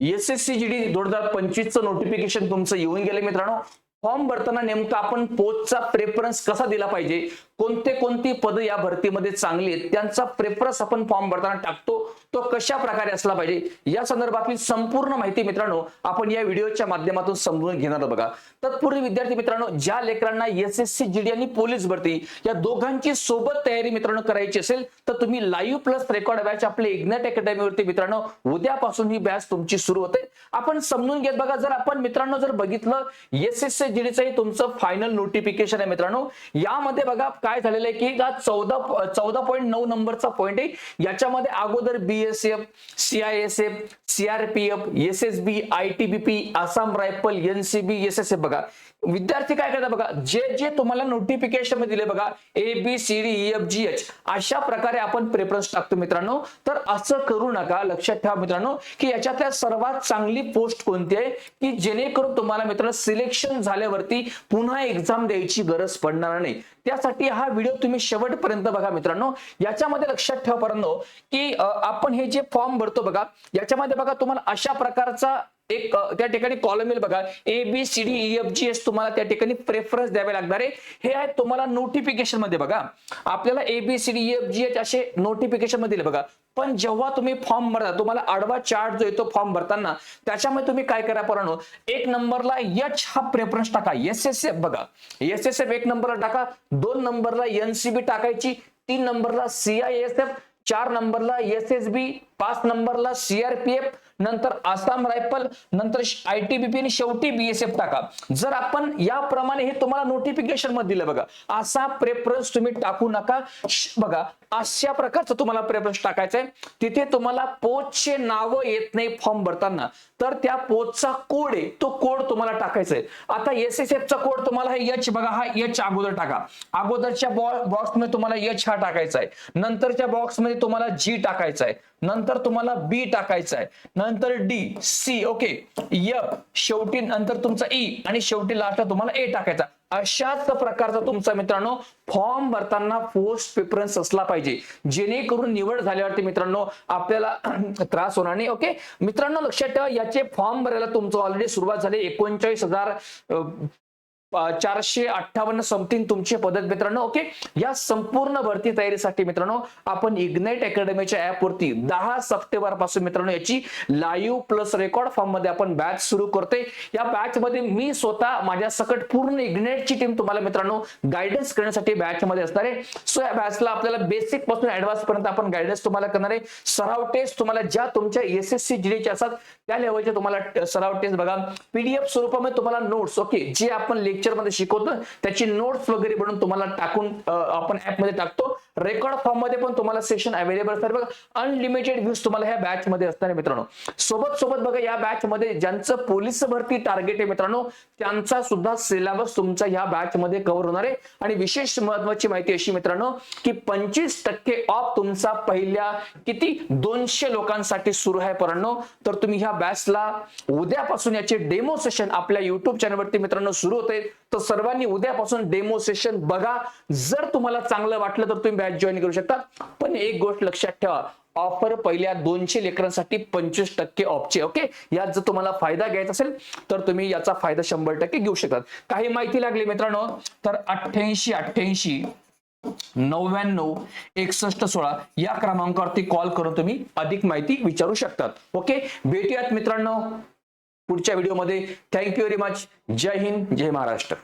S S C G D दोन हजार पंचवीसचं notification तुमचं येऊन गेले मित्रांनो. फॉर्म भरताना नेमकं आपण पोस्टचा प्रेफरन्स कसा दिला पाहिजे? कोणते कोणती पद या भरतीमध्ये चांगली आहेत? त्यांचा प्रेफरन्स आपण फॉर्म भरताना टाकतो. तो कशा प्रकारे असला पाहिजे? या संदर्भातली संपूर्ण माहिती मित्रांनो आपण या व्हिडिओच्या माध्यमातून समजून घेणार बघा. तत्पूर्वी विद्यार्थी मित्रांनो ज्या लेकरांना एस एस सी जीडी आणि पोलीस भरती या दोघांची सोबत तयारी मित्रांनो करायची असेल तर तुम्ही लाईव्ह प्लस रेकॉर्ड बॅच आपले इग्नेट अकॅडमीवरती मित्रांनो उद्यापासून ही बॅच तुमची सुरू होते. आपण समजून घेत बघा जर आपण मित्रांनो जर बघितलं एस एस सी जीडीचं तुमचं फायनल नोटिफिकेशन आहे मित्रांनो. यामध्ये बघा काय झालेलं आहे की चौदा चौदा पॉईंट नऊ नंबरचा पॉईंट आहे. याच्यामध्ये अगोदर BSF CISF CRPF S S B I T B P Assam rifle NCB S S F बघा. विद्यार्थी काय करतात बघा? जे जे तुम्हाला नोटिफिकेशनमध्ये दिले बघा A B C D F G H अशा प्रकारे आपण प्रेफरन्स टाकतो मित्रांनो. तर असं करू नका लक्षात ठेवा मित्रांनो की याच्यातल्या सर्वात चांगली पोस्ट कोणती आहे? की जेणेकरून तुम्हाला मित्रांनो सिलेक्शन झाल्यावरती पुन्हा एक्झाम द्यायची गरज पडणार नाही. त्यासाठी हा व्हिडिओ तुम्ही शेवटपर्यंत बघा मित्रांनो. याच्यामध्ये लक्षात ठेवा पर्यंत की आपण हे जे फॉर्म भरतो बघा याच्यामध्ये बघा तुम्हाला अशा प्रकारचा एक त्या ठिकाणी कॉलम येईल बघा. A B C D E F G S तुम्हाला त्या ठिकाणी प्रेफरन्स द्यावे लागणार आहे. हे आहे तुम्हाला नोटिफिकेशनमध्ये बघा. आपल्याला A B C D E F G H असे नोटिफिकेशनमध्ये बघा. पण जेव्हा तुम्ही फॉर्म भरता तुम्हाला आडवा चार्ट जो येतो फॉर्म भरताना त्याच्यामध्ये तुम्ही काय करा परानो एक नंबरला एच हा प्रेफरन्स टाका. एस एस एफ बघा. एस एस एफ एक नंबरला टाका. दोन नंबरला एनसीबी टाकायची तीन नंबरला सीआयएसएफ चार नंबरला एस एस बी पाच नंबरला सीआरपीएफ नंतर आसाम रायफल नंतर आयटीबीपी आणि शेवटी बीएसएफ टाका. जर आपण याप्रमाणे हे तुम्हाला नोटिफिकेशनमध्ये दिलं बघा असा प्रेफरन्स तुम्ही टाकू नका. बघा अशा प्रकारचं तुम्हाला प्रेफरन्स टाकायचं आहे तिथे तुम्हाला पोचचे नाव येत नाही फॉर्म भरताना. तर त्या पोचचा कोड आहे तो कोड तुम्हाला टाकायचा आहे आता एस एस चा कोड तुम्हाला हे एच बघा हा एच अगोदर टाका. अगोदरच्या बॉक्समध्ये तुम्हाला एच हा टाकायचा आहे नंतरच्या बॉक्समध्ये तुम्हाला जी टाकायचा आहे नंतर तुम्हाला बी टाकायचं आहे. नंतर डी सी ओके यप शेवटी नंतर तुमचा ई e आणि शेवटी लास्टला तुम्हाला ए टाकायचा. अशाच प्रकारचा तुमचा मित्रांनो फॉर्म भरताना पोस्ट प्रिफरन्स असला पाहिजे. जेणेकरून निवड झाल्यावरती मित्रांनो आपल्याला त्रास होणार नाही ओके मित्रांनो लक्षात ठेवा याचे फॉर्म भरायला तुमचं ऑलरेडी सुरुवात झाली. एकोणचाळीस हजार चारशे अठ्ठावन्न समथिंग तुमचे पदक मित्रांनो ओके? या संपूर्ण भरती तयारीसाठी मित्रांनो आपण इग्नाइट अकॅडमीच्या ऍप वरती दहा सप्टेंबरपासून मित्रांनो याची लाईव्ह प्लस रेकॉर्ड फॉर्ममध्ये आपण बॅच सुरू करतोय. या बॅच मध्ये मी स्वतः माझ्या सकट पूर्ण इग्नाइटची टीम तुम्हाला मित्रांनो गायडन्स करण्यासाठी बॅच मध्ये असणार आहे. सो या बॅचला आपल्याला बेसिकपासून ऍडव्हान्स पर्यंत आपण गायडन्स तुम्हाला करणार आहे. सराव टेस्ट तुम्हाला ज्या तुमच्या एस एस सी जीडीच्या असतात त्या लेवलचे तुम्हाला सराव टेस्ट बघा. पीडीएफ स्वरूपामध्ये तुम्हाला नोट्स ओके? जे आपण लेक्चरमध्ये शिकवतो. त्याची नोट्स वगैरे बनवून तुम्हाला टाकून आपण ऍपमध्ये टाकतो. रेकॉर्ड फॉर्ममध्ये पण तुम्हाला सेशन अवेलेबल असतात. बघा अनलिमिटेड व्ह्यूज तुम्हाला ह्या बॅच मध्ये असणार मित्रांनो. सोबत सोबत बघा या बॅच मध्ये ज्यांचं पोलीस भरती टार्गेट आहे मित्रांनो त्यांचा सुद्धा सिलेबस तुमचा ह्या बॅच मध्ये कव्हर होणार आहे. आणि विशेष महत्वाची माहिती अशी मित्रांनो की पंचवीस टक्के ऑफ तुमचा पहिल्या किती? दोनशे लोकांसाठी सुरू आहे परांनो. तर तुम्ही ह्या बॅचला उद्यापासून याचे डेमो सेशन आपल्या युट्यूब चॅनलवरती मित्रांनो सुरू होते. तर सर्वांनी उद्यापासून डेमो सेशन बघा. जर तुम्हाला चांगलं वाटलं तर तुम्ही बॅच जॉईन करू शकता पण एक गोष्ट लक्षात ठेवा ऑफर पहिल्या दोनशे लेकरांसाठी पंचवीस टक्के ऑफचे ओके यात जर तुम्हाला फायदा घ्यायचा असेल तर तुम्ही याचा फायदा शंभर टक्के घेऊ शकतात. काही माहिती लागली मित्रांनो? तर अठ्ठ्याऐंशी अठ्ठ्याऐंशी नव्याण्णव एकसष्ट सोळा या क्रमांकावरती कॉल करून तुम्ही अधिक माहिती विचारू शकतात. ओके भेटूयात मित्रांनो पुढच्या व्हिडिओमध्ये थँक्यू व्हेरी मच जय हिंद जय महाराष्ट्र.